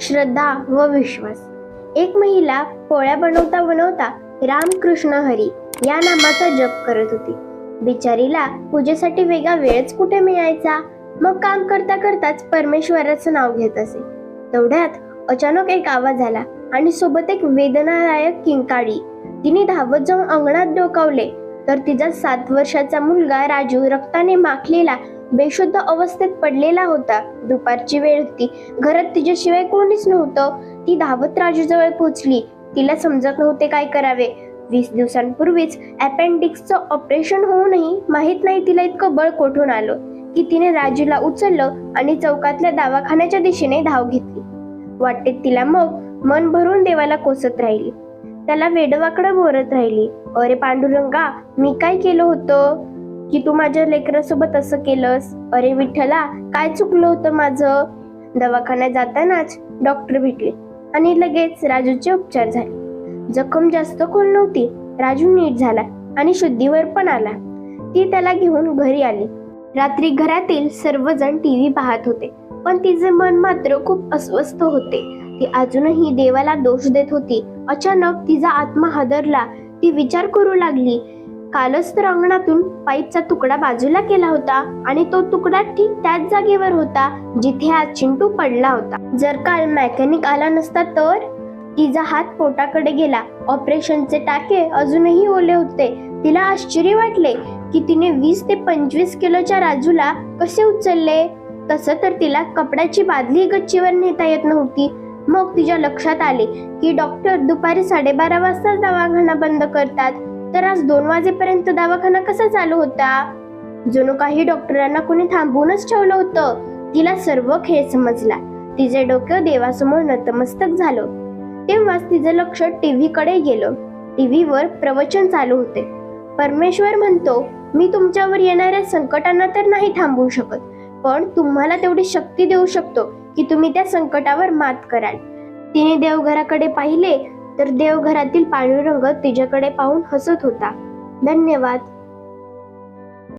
श्रद्धा व विश्वास. एक महिला पोळ्या बनवता बनवता रामकृष्ण हरी या नामाचा जप करत होती. बिचारीला पूजेसाठी वेगळा वेळच कुठे मिळायचा? मग काम करता करताच परमेश्वराचं नाव घेत असे. तेवढ्यात अचानक एक आवाज आला आणि सोबत एक वेदनादायक किंकाळी. तिने धावत जाऊन अंगणात डोकावले. तर तिचा सात वर्षाचा मुलगा राजू रक्ताने माखलेला बेशुद्ध अवस्थेत पडलेला होता. दुपारची वेळ होती. घरात तिच्याशिवाय कोणीच नव्हतं. ती धावत राजूजवळ पोचली तिला समजत नव्हते काय करावे. वीस दिवसांपूर्वीच अपेंडिक्सचं ऑपरेशन होऊनही माहीत नाही तिला इतकं बळ कोठून आलं. की तिने राजूला उचललं आणि चौकातल्या दवाखान्याच्या दिशेने धाव घेतली. वाटेत तिला मग मन भरून देवाला कोसत राहिली. त्याला वेडवाकडं बोलत राहिली. अरे पांडुरंगा मी काय केलं होतं? की तू माझ्या लेकरासोबत असं केलंस? अरे विठ्ठला काय चुकलं होतं माझं? दवाखान्यात जातानाच डॉक्टर भेटले आणि लगेच राजूचे उपचार झाले. जखम जास्त खोल नव्हती राजू नीट झाला आणि शुद्धीवर पण आला. ती त्याला घेऊन घरी आली. रात्री घरातील सर्वजण टीव्ही पाहत होते पण तिचे मन मात्र खूप अस्वस्थ होते. ती अजूनही देवाला दोष देत होती. अचानक तिचा आत्मा हादरला. ती विचार करू लागली कालच तर अंगणातून पाईपचा तुकडा बाजूला केला होता आणि तो तुकडा ठीक त्याच जागेवर होता जिथे आज चिंटू पडला होता. जर काल मेकॅनिक आला नसता तर? तिचा हात पोटाकडे गेला. ऑपरेशनचे टाके अजूनही ओले होते. तिला आश्चर्य वाटले की तिने वीस ते पंचवीस किलोच्या राजूला कसे उचलले? तसं तर तिला कपड्याची बादली गच्चीवर नेता येत नव्हती. मग तिच्या लक्षात आले की डॉक्टर दुपारी साडेबारा वाजता दवाखाना बंद करतात. तर आज दोन वाजेपर्यंत दवाखाना कसा चालू होता? जणू काही डॉक्टरांना कोणी थांबवूनच ठेवलं होतं. तिला सर्व खेळ समजला. तिचे डोकं देवासमोर नतमस्तक झालं. तेव्हाच तिचं लक्ष टीव्ही कडे गेलं. टीव्हीवर प्रवचन चालू होते. परमेश्वर म्हणतो मी तुमच्यावर येणाऱ्या संकटांना तर नाही थांबवू शकत पण तुम्हाला तेवढी शक्ती देऊ शकतो की तुम्ही त्या संकटावर मात कराल. तिने देवघराकडे पाहिले तर देवघरातील पांडुरंग तिच्याकडे पाहून हसत होता. धन्यवाद.